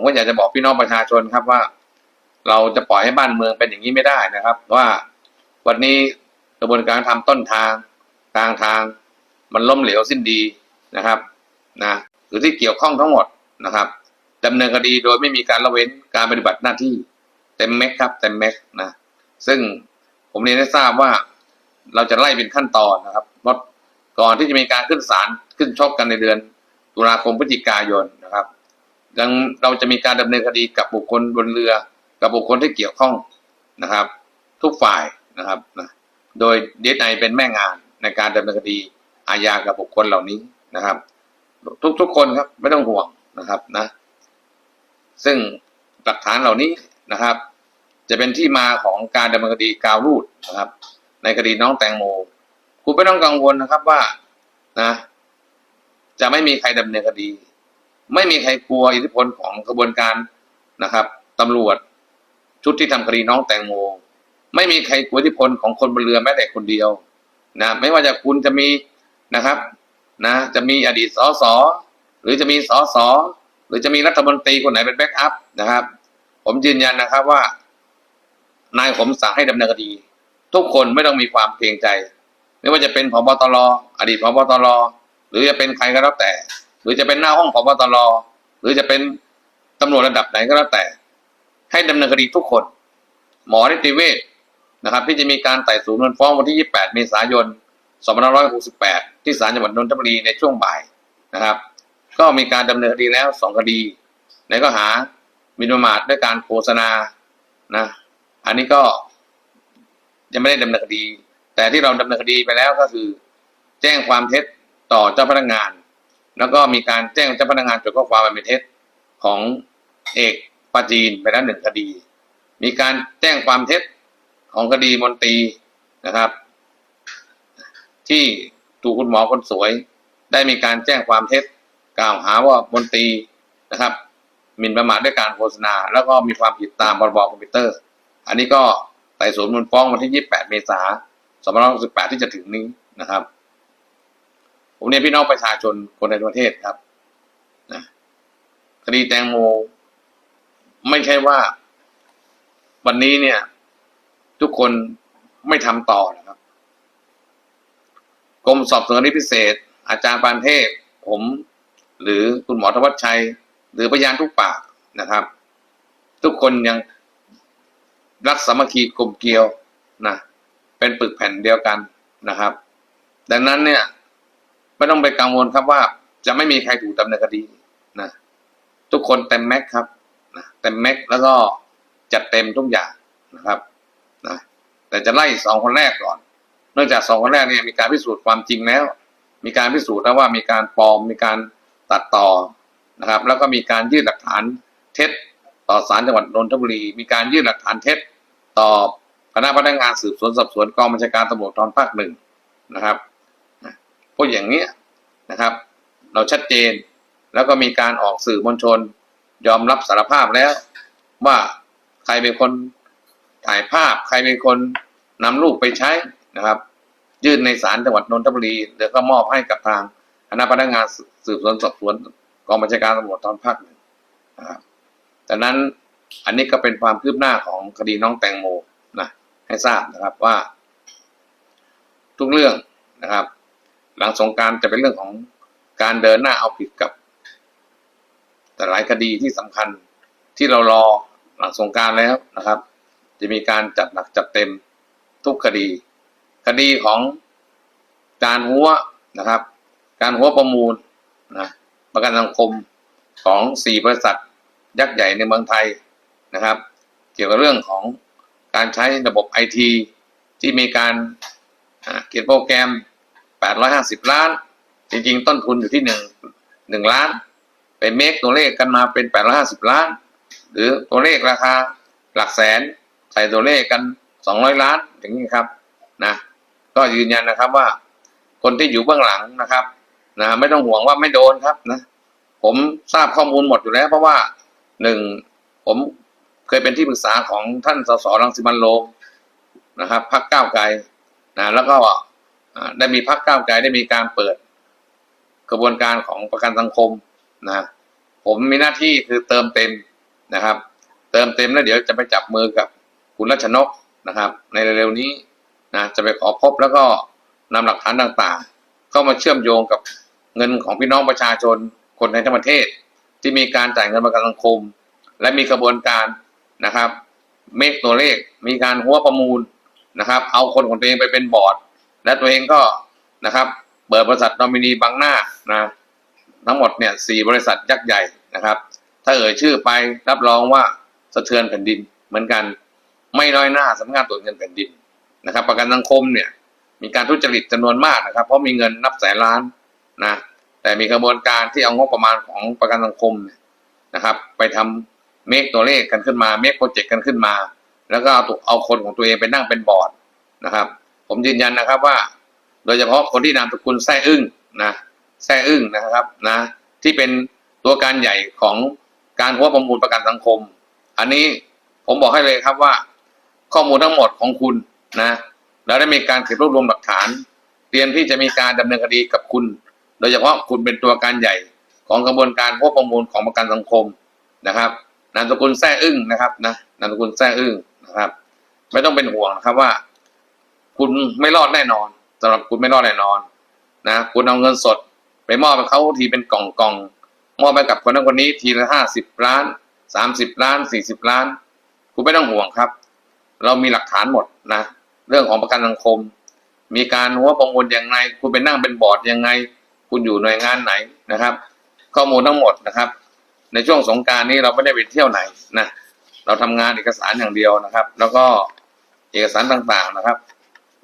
ผมก็อยากจะบอกพี่น้องประชาชนครับว่า เราจะปล่อยให้บ้านเมืองเป็นอย่างนี้ไม่ได้นะครับ ว่าวันนี้กระบวนการทำต้นทางกลางทาง มันล้มเหลวสิ้นดีนะครับนะหรือที่เกี่ยวข้องทั้งหมดนะครับดำเนินคดีโดยไม่มีการละเว้นการปฏิบัติหน้าที่เต็มเม็ดครับเต็มเม็ดนะซึ่งผมเรียนให้ทราบว่าเราจะไล่เป็นขั้นตอนนะครับเพราก่อนที่จะมีการขึ้นศาลขึ้นชกกันในเดือนตุลาคมพฤศจิกายน นะครังเราจะมีการดำเนินคดีกับบุคคลบนเรือ กับบุคคลที่เกี่ยวข้องนะครับ ทุกฝ่ายนะครับนะโดยเดนไอเป็นแม่งานในการดำเนินคดีอาญากับบุคคลเหล่านี้นะครับ ทุกทุกคนครับไม่ต้องห่วงนะครับนะ ซึ่งหลักฐานเหล่านี้นะครับ จะเป็นที่มาของการดำเนินคดีกาวรูดนะครับ ในคดีน้องแตงโมคุณไม่ต้องกังวลนะครับว่านะ จะไม่มีใครดำเนินคดี ไม่มีใครกลัวอิทธิพลของกระบวนการนะครับตำรวจชุดที่ทำคดีน้องแตงโม ไม่มีใครกลัวอิทธิพลของคนบนเรือแม้แต่คนเดียวนะไม่ว่าจะคุณจะมีนะครับนะจะมีอดีตสสหรือจะมีสสหรือจะมีรัฐมนตรีคนไหนเป็นแบ็กอัพนะครับ ผมยืนยันนะครับว่านายผมสั่งให้ดำเนินคดี ทุกคนไม่ต้องมีความเกรงใจ ไม่ว่าจะเป็นผบตรอดีตผบตรหรือจะเป็นใครก็แล้วแต่ หรือจะเป็นหน้าห้องผบตรหรือจะเป็นตำรวจระดับไหนก็แล้วแต่ ให้ดำเนินคดีทุกคน หมอนิติเวชนะครับ ที่จะมีการไต่สวนมูลฟ้องวันที่ 28 เมษายน 2568 ที่ศาลจังหวัดนนทบุรีในช่วงบ่ายนะครับ ก็มีการดำเนินคดีแล้วสองคดีในข้อหามินประมาทด้วยการโฆษณานะอันนี้ก็ยังไม่ได้ดำเนินคดี แต่ที่เราดำเนินคดีไปแล้วก็คือ แจ้งความเท็จต่อเจ้าพนักงาน แล้วก็มีการแจ้งเจ้าพนักงานจดข้อความอันเป็นเท็จของเอกปาจีนไปแล้วหนึ่งคดี มีการแจ้งความเท็จของคดีมนตรีนะครับ ที่ถูกคุณหมอคนสวย ได้มีการแจ้งความเท็จ กล่าวหาว่ามนตรีนะครับหมิ่นประมาทด้วยการโฆษณา แล้วก็มีความผิดตามพรบคอมพิวเตอร์ อันนี้ก็ไต่สวนมูลฟ้องวันที่ 28 เมษายน 2568 ที่จะถึงนี้นะครับ ผมเรียนพี่น้องประชาชนคนในประเทศครับนะคดีแตงโม ไม่ใช่ว่า วันนี้เนี่ย ทุกคนไม่ทำต่อนะครับกรมสอบสวนคดีพิเศษ อาจารย์ปานเทพ ผม หรือคุณหมอธวัชชัย หรือพยานทุกปากนะครับ ทุกคนยังรักสามัคคีกลมเกลียวนะเป็นปึกแผ่นเดียวกันนะครับ ดังนั้นเนี่ย ไม่ต้องไปกังวลครับว่า จะไม่มีใครถูกดำเนินคดีนะทุกคนเต็มแม็กครับนะเต็มแม็กแล้วก็จัดเต็มทุกอย่างนะครับนะแต่จะไล่สองคนแรกก่อน เนื่องจากสองคนแรกเนี่ยมีการพิสูจน์ความจริงแล้ว มีการพิสูจน์แล้วว่ามีการปลอมมีการตัดต่อนะครับ แล้วก็มีการยื่นหลักฐานเท็จต่อศาลจังหวัดนนทบุรี มีการยื่นหลักฐานเท็จต่อคณะพนักงานสืบสวนสอบสวนกองบัญชาการตำรวจตอนภาคหนึ่งนะครับ กอย่างเนี้ยนะครับ เราชัดเจนแล้วก็มีการออกสื่อมวลชน ยอมรับสารภาพแล้ว ว่าใครเป็นคนถ่ายภาพ ใครเป็นคนนำรูปไปใช้นะครับ ยื่นในศาลจังหวัดนนทบุรีแล้วก็มอบให้กับทางคณะพนักงานสืบสวนสอบสวนกองบัญชาการตำรวจตอนภาคหนึ่งนะครับจากนั้นอันนี้ก็เป็นความคืบหน้าของคดีน้องแตงโมนะให้ทราบนะครับว่า ทุกเรื่องนะครับ หลังสงการจะเป็นเรื่องของการเดินหน้าเอาผิดกับ แต่หลายคดีที่สำคัญที่เรารอหลังสงการแล้วนะครับ จะมีการจัดหนักจัดเต็มทุกคดี คดีของการหัวนะครับ การหัวประมูลนะประกันสังคมของสี่บริษัทยักษ์ใหญ่ในเมืองไทยนะครับ เกี่ยวกับเรื่องของการใช้ระบบไอทีที่มีการเขียนโปรแกรม 850ล้าน จริงๆ ต้นทุนอยู่ที่1 1ล้าน ไปเมคตัวเลขกันมาเป็น850ล้าน หรือตัวเลขราคาหลักแสน ใส่ตัวเลขกัน200ล้านอย่างนี้ครับนะก็ยืนยันนะครับว่า คนที่อยู่เบื้องหลังนะครับนะไม่ต้องห่วงว่าไม่โดนครับนะผมทราบข้อมูลหมดอยู่แล้ว เพราะว่าหนึ่งผมเคยเป็นที่ปรึกษาของท่านสสรังสิมันโรมนะครับพักก้าวไกลนะแล้วก็ ได้มีพักก้าวไกลได้มีการเปิดกระบวนการของประกันสังคมนะผมมีหน้าที่คือเติมเต็มนะครับ เติมเต็มแล้วเดี๋ยวจะไปจับมือกับคุณรัชนกนะครับ ในเร็วๆนี้นะจะไปขอพบแล้วก็นำหลักฐานต่างๆเข้ามาเชื่อมโยงกับเงินของพี่น้องประชาชนคนในทั้งประเทศ ที่มีการจ่ายเงินประกันสังคม และมีกระบวนการนะครับ เมฆตัวเลขมีการหัวประมูลนะครับ เอาคนของตัวเองไปเป็นบอร์ด และตัวเองก็นะครับเปิดบริษัทนอมินีบังหน้านะทั้งหมดเนี่ยสี่บริษัทยักษ์ใหญ่นะครับ ถ้าเอ่ยชื่อไปรับรองว่าสะเทือนแผ่นดินเหมือนกันไม่น้อยหน้าสำนักงานตรวจเงินแผ่นดินนะครับ ประกันสังคมเนี่ยมีการทุจริตจำนวนมากนะครับ เพราะมีเงินนับแสนล้านนะแต่มีกระบวนการที่เอางบประมาณของประกันสังคมนะครับ ไปทำเมคตัวเลขกันขึ้นมาเมคโปรเจกต์กันขึ้นมา แล้วก็เอาตัวเอาคนของตัวเองไปนั่งเป็นบอร์ดนะครับ ผมยืนยันนะครับว่า โดยเฉพาะคนที่นามสกุลแซ่อึ้งนะแซ่อึ้งนะครับนะที่เป็นตัวการใหญ่ของการหัวประมูลประกันสังคม อันนี้ผมบอกให้เลยครับว่า ข้อมูลทั้งหมดของคุณนะแล้วได้มีการเก็บรวบรวมหลักฐาน เตรียมที่จะมีการดำเนินคดีกับคุณ โดยเฉพาะคุณเป็นตัวการใหญ่ของกระบวนการหัวประมูลของประกันสังคมนะครับนามสกุลแซ่อึ้งนะครับนะนามสกุลแซ่อึ้งนะครับ ไม่ต้องเป็นห่วงนะครับว่า คุณไม่รอดแน่นอนสำหรับคุณไม่รอดแน่นอน นะคุณเอาเงินสด ไปมอบให้เขาทีเป็นกล่องกล่องมอบไปกับคนนั้นคนนี้ทีละห้าสิบล้านสามสิบล้านสี่สิบล้าน คุณไม่ต้องห่วงครับ เรามีหลักฐานหมดนะ เรื่องของประกันสังคม มีการหัวประมูลยังไง คุณไปนั่งเป็นบอร์ดยังไง คุณอยู่หน่วยงานไหนนะครับ ข้อมูลทั้งหมดนะครับ ในช่วงสงการนี้เราไม่ได้ไปเที่ยวไหนนะเราทำงานเอกสารอย่างเดียวนะครับ แล้วก็เอกสารต่างๆนะครับ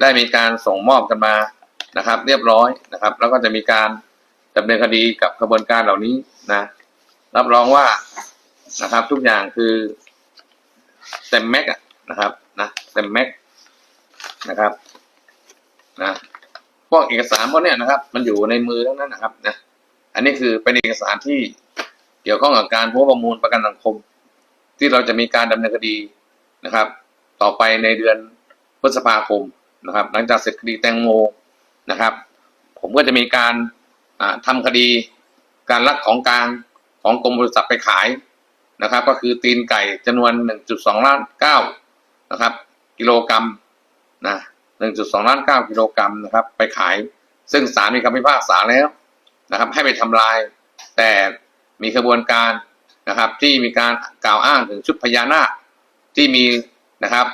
ได้มีการส่งมอบกันมานะครับ เรียบร้อยนะครับ แล้วก็จะมีการดำเนินคดีกับกระบวนการเหล่านี้นะ รับรองว่านะครับ ทุกอย่างคือเต็มแม็กอะนะครับนะเต็มแม็กนะครับนะพวกเอกสารพวกเนี้ยนะครับ มันอยู่ในมือทั้งนั้นนะครับนะอันนี้คือเป็นเอกสารที่เกี่ยวข้องกับการพัวประมูลประกันสังคม ที่เราจะมีการดำเนินคดีนะครับ ต่อไปในเดือนพฤษภาคม นะครับ หลังจากเสร็จคดีแตงโมนะครับ ผมก็จะมีการอ่าทำคดีการลักของกลางของกรมบริษัทไปขายนะครับ ก็คือตีนไก่จำนวน 1.2 ล้าน9นะครับ กิโลกรัมนะ1.2 ล้าน 9 กิโลกรัมนะครับ ไปขาย ซึ่งศาลมีคำพิพากษาแล้วนะครับ ให้ไปทำลาย แต่มีกระบวนการนะครับ ที่มีการกล่าวอ้างถึงชุดพญานาคที่มีนะครับ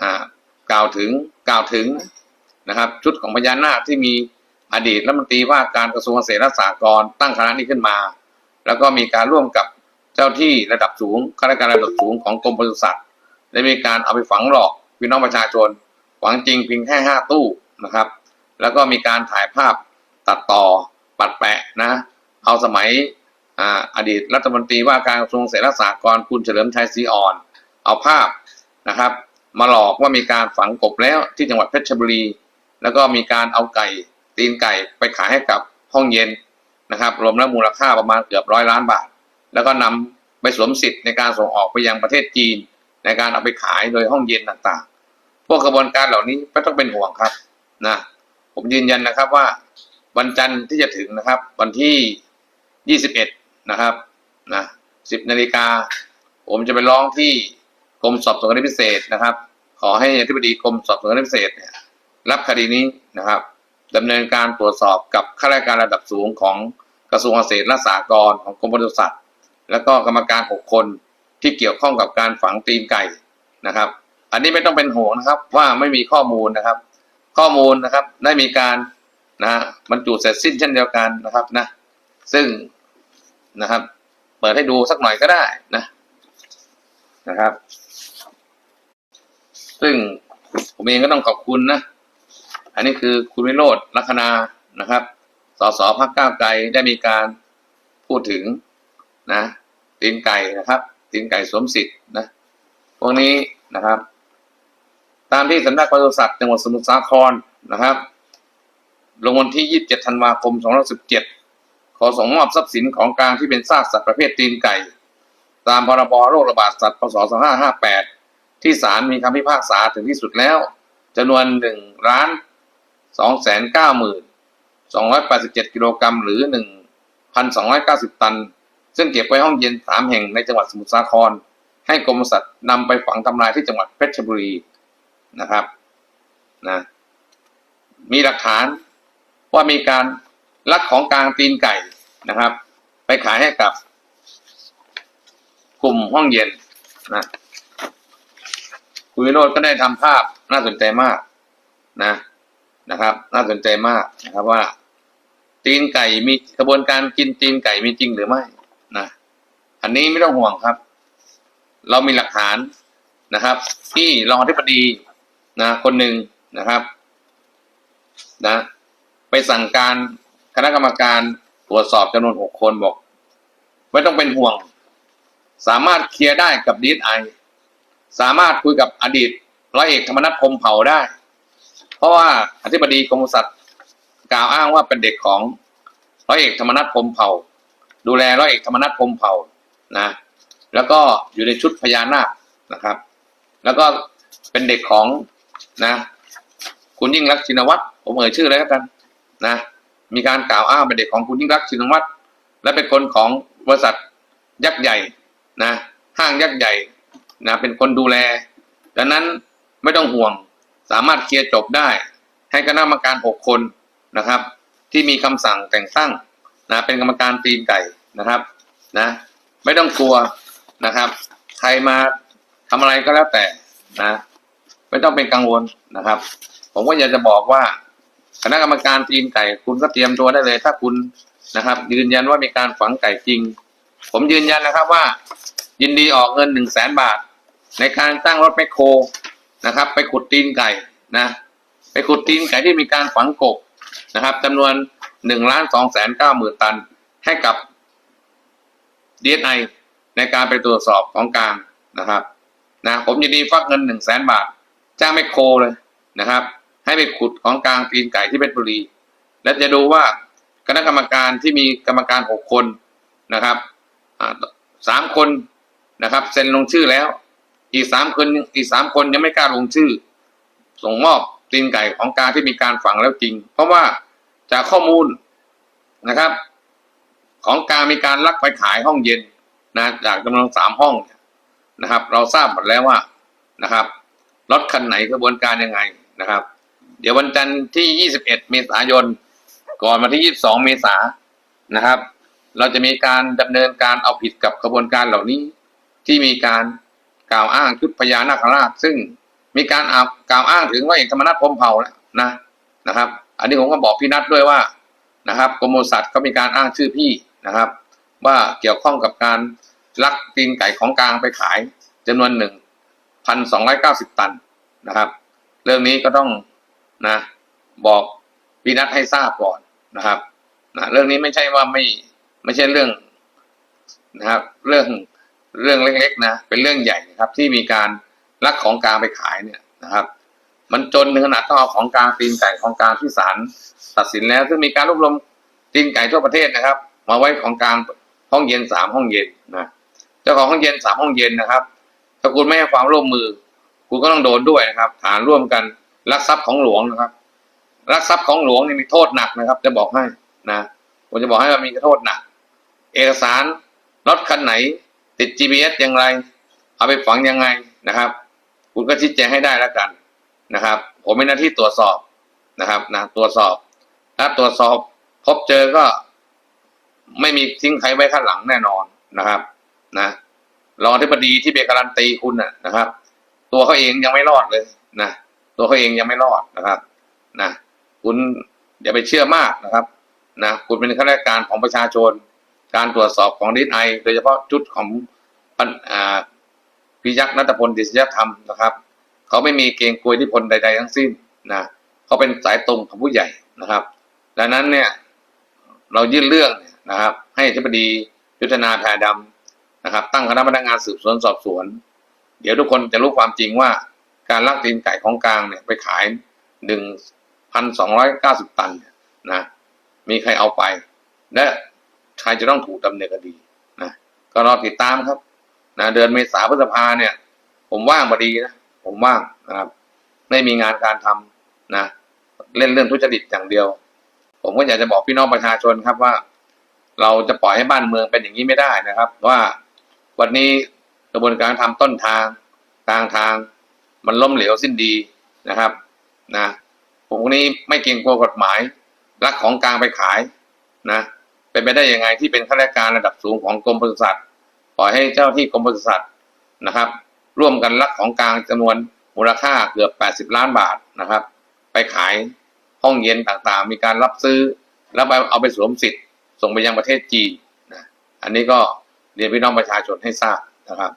อ่า กล่าวถึงกล่าวถึงนะครับ ชุดของพญานาคที่มีอดีตรัฐมนตรีว่าการกระทรวงเกษตรและสหกรณ์ตั้งคณะนี้ขึ้นมา แล้วก็มีการร่วมกับเจ้าที่ระดับสูงข้าราชการระดับสูงของกรมปศุสัตว์ได้มีการเอาไปฝังหลอกพี่น้องประชาชนฝังจริงเพียงแค่ห้าตู้นะครับ แล้วก็มีการถ่ายภาพตัดต่อปัดแปะนะเอาสมัยอ่าอดีตรัฐมนตรีว่าการกระทรวงเกษตรและสหกรณ์คุณเฉลิมชัยศรีอ่อน เอาภาพนะครับ มาหลอกว่ามีการฝังกบแล้วที่จังหวัดเพชรบุรี แล้วก็มีการเอาไก่ตีนไก่ไปขายให้กับห้องเย็นนะครับรวมแล้วมูลค่าประมาณเกือบร้อยล้านบาท แล้วก็นำไปสวมสิทธิ์ในการส่งออกไปยังประเทศจีน ในการเอาไปขายโดยห้องเย็นต่างๆ พวกกระบวนการเหล่านี้ไม่ต้องเป็นห่วงครับนะผมยืนยันนะครับว่าวันจันทร์ที่จะถึงนะครับ วันที่ 21 นะครับนะ10นาฬิกาผมจะไปร้องที่ กรมสอบสวนคดีพิเศษนะครับ ขอให้อธิบดีกรมสอบสวนคดีพิเศษเนี่ยรับคดีนี้นะครับดำเนินการตรวจสอบกับข้าราชการระดับสูงของกระทรวงเกษตรและสหกรณ์ของกรมปศุสัตว์แล้วก็กรรมการหกคนที่เกี่ยวข้องกับการฝังตีนไก่นะครับ อันนี้ไม่ต้องเป็นห่วงนะครับว่าไม่มีข้อมูลนะครับ ข้อมูลนะครับได้มีการนะบรรจุเสร็จสิ้นเช่นเดียวกันนะครับนะซึ่งนะครับ เปิดให้ดูสักหน่อยก็ได้นะ นะครับ ซึ่งผมเองก็ต้องขอบคุณนะ อันนี้คือคุณวิโรธลัคนานะครับ สสพักก้าวไกลได้มีการพูดถึงนะตีนไก่นะครับตีนไก่สวมสิทธิ์นะพวกนี้นะครับ ตามที่สำนักปศุสัตว์จังหวัดสมุทรสาครนะครับ ลงวันที่ 27 ธันวาคม2017 ขอส่งมอบทรัพย์สินของกลางที่เป็นซากสัตว์ประเภทตีนไก่ ตามพรบโรคระบาดสัตว์พศ2558 ที่ศาลมีคำพิพากษาถึงที่สุดแล้วจำนวน1ล้าน2แสน9หมื่น287 กิโลกรัมหรือ 1,290 ตัน ซึ่งเก็บไว้ห้องเย็น 3 แห่งในจังหวัดสมุทรสาคร ให้กรมสัตว์นำไปฝังทำลายที่จังหวัดเพชรบุรีนะครับนะมีหลักฐานว่ามีการลักของกลางตีนไก่นะครับ ไปขายให้กับ กลุ่มห้องเย็นนะคุณวิโรจน์ก็ได้ทำภาพน่าสนใจมากนะนะครับ น่าสนใจมากนะครับว่า ตีนไก่มีกระบวนการกินตีนไก่มีจริงหรือไม่นะอันนี้ไม่ต้องห่วงครับ เรามีหลักฐานนะครับ ที่รองอธิบดีนะคนหนึ่งนะครับนะไปสั่งการคณะกรรมการตรวจสอบจำนวนหกคนบอก ไม่ต้องเป็นห่วง สามารถเคลียร์ได้กับดีไอสามารถคุยกับอดีตร้อยเอกธรรมนัฐพมเผ่าได้ เพราะว่าอธิบดีกรมสัตว์กล่าวอ้างว่าเป็นเด็กของร้อยเอกธรรมนัฐพมเผ่า ดูแลร้อยเอกธรรมนัฐพมเผ่านะ แล้วก็อยู่ในชุดพญานาคนะครับ แล้วก็เป็นเด็กของนะ คุณยิ่งรักษินวัตรผมเอ่ยชื่อเลยแล้วกันนะมีการกล่าวอ้างเป็นเด็กของคุณยิ่งรักษินวัตรและเป็นคนของบริษัทยักษ์ใหญ่ นะห้างยักษ์ใหญ่นะเป็นคนดูแล ดังนั้นไม่ต้องห่วงสามารถเคลียร์จบได้ ให้คณะกรรมการหกคนนะครับ ที่มีคำสั่งแต่งตั้งนะเป็นกรรมการตีนไก่นะครับนะไม่ต้องกลัวนะครับ ใครมาทำอะไรก็แล้วแต่นะไม่ต้องเป็นกังวลนะครับ ผมก็อยากจะบอกว่าคณะกรรมการตีนไก่ คุณก็เตรียมตัวได้เลย ถ้าคุณนะครับ ยืนยันว่ามีการฝังไก่จริง ผมยืนยันนะครับว่า ยินดีออกเงินหนึ่งแสนบาท ในการตั้งรถแมคโครนะครับ ไปขุดตีนไก่นะ ไปขุดตีนไก่ที่มีการฝังกบนะครับจำนวนหนึ่งล้านสองแสนเก้าหมื่นตัน ให้กับ DSI ในการไปตรวจสอบของกลางนะครับนะผมยินดีฟักเงินหนึ่งแสนบาท จ้างแมคโครเลยนะครับ ให้ไปขุดของกลางตีนไก่ที่เพชรบุรี และจะดูว่าคณะกรรมการที่มีกรรมการหกคนนะครับ สามคนนะครับเซ็นลงชื่อแล้ว อีกสามคนอีกสามคนยังไม่กล้าลงชื่อ ส่งมอบตีนไก่ของกลางที่มีการฝังแล้วจริง เพราะว่าจากข้อมูลนะครับ ของกลางมีการลักไปขายห้องเย็นนะจากจำนวนสามห้องนะครับ เราทราบหมดแล้วว่านะครับรถคันไหนกระบวนการยังไงนะครับ เดี๋ยววันจันทร์ที่ 21 เมษายน ก่อนวันที่ 22 เมษายนนะครับ เราจะมีการดำเนินการเอาผิดกับกระบวนการเหล่านี้ ที่มีการกล่าวอ้างชุดพญานาคราช ซึ่งมีการเอากล่าวอ้างถึงว่าเอกธรรมนัฐพรมเผ่าแล้วนะนะครับ อันนี้ผมก็บอกพี่นัทด้วยว่านะครับกรมสัตว์ก็มีการอ้างชื่อพี่นะครับ ว่าเกี่ยวข้องกับการลักตีนไก่ของกลางไปขายจำนวนหนึ่งพันสองร้อยเก้าสิบตันนะครับ เรื่องนี้ก็ต้องนะบอกพี่นัทให้ทราบก่อนนะครับนะเรื่องนี้ไม่ใช่ว่าไม่ ไม่ใช่เรื่องนะครับ เรื่องเรื่องเล็กๆนะเป็นเรื่องใหญ่นะครับ ที่มีการลักของกลางไปขายเนี่ยนะครับ มันจนถึงขนาดต้องเอาของกลางตีนไก่ของกลางที่ศาลตัดสินแล้ว ซึ่งมีการรวบรวมตีนไก่ทั่วประเทศนะครับ มาไว้ของกลางห้องเย็นสามห้องเย็นนะเจ้าของห้องเย็นสามห้องเย็นนะครับถ้าคุณไม่ให้ความร่วมมือ คุณก็ต้องโดนด้วยนะครับฐานร่วมกันลักทรัพย์ของหลวงนะครับลักทรัพย์ของหลวงนี่มีโทษหนักนะครับ จะบอกให้นะผมจะบอกให้ว่ามีโทษหนัก เอกสารรถคันไหน ติด GPS อย่างไร เอาไปฝังยังไงนะครับ คุณก็ชี้แจงให้ได้แล้วกันนะครับ ผมมีหน้าที่ตรวจสอบนะครับนะตรวจสอบถ้าตรวจสอบพบเจอก็ไม่มีทิ้งใครไว้ข้างหลังแน่นอนนะครับนะรองอธิบดีที่เบการันตีคุณนะนะครับ ตัวเขาเองยังไม่รอดเลยนะตัวเขาเองยังไม่รอดนะครับนะคุณอย่าไปเชื่อมากนะครับนะคุณเป็นข้าราชการของประชาชน การตรวจสอบของดิสไอโดยเฉพาะชุดของพันอ่าพิยักษ์นัตพลดิษยธรรมนะครับ เขาไม่มีเกงกลวอิทธิพลใด ๆ ทั้งสิ้นนะเขาเป็นสายตรงของผู้ใหญ่นะครับดังนั้นเนี่ยเรายื่นเรื่องนะครับ ให้อธิบดียุทธนาแพรดำนะครับ ตั้งคณะพนักงานสืบสวนสอบสวน เดี๋ยวทุกคนจะรู้ความจริงว่าการลักตีนไก่ของกลางเนี่ยไปขายหนึ่งพันสองร้อยเก้าสิบตันนะมีใครเอาไป และ ใครจะต้องถูกดำเนินคดีนะก็รอติดตามครับนะเดือนเมษาพฤษภาเนี่ย ผมว่างพอดีนะผมว่างนะครับ ไม่มีงานการทำนะ เล่นเรื่องทุจริตอย่างเดียว ผมก็อยากจะบอกพี่น้องประชาชนครับว่า เราจะปล่อยให้บ้านเมืองเป็นอย่างนี้ไม่ได้นะครับ ว่าวันนี้กระบวนการทำต้นทางกลางทาง มันล้มเหลวสิ้นดีนะครับนะพวกนี้ไม่เกรงกลัวกฎหมาย รักของกลางไปขายนะ เป็นไปได้ยังไงที่เป็นข้าราชการระดับสูงของกรมปศุสัตว์ปล่อยให้เจ้าที่กรมปศุสัตว์นะครับ ร่วมกันลักของกลางจำนวนมูลค่าเกือบ 80 ล้านบาทนะครับ ไปขายห้องเย็นต่างๆ มีการรับซื้อ แล้วไปเอาไปสวมสิทธิ์ ส่งไปยังประเทศจีนนะอันนี้ก็เรียนพี่น้องประชาชนให้ทราบนะครับ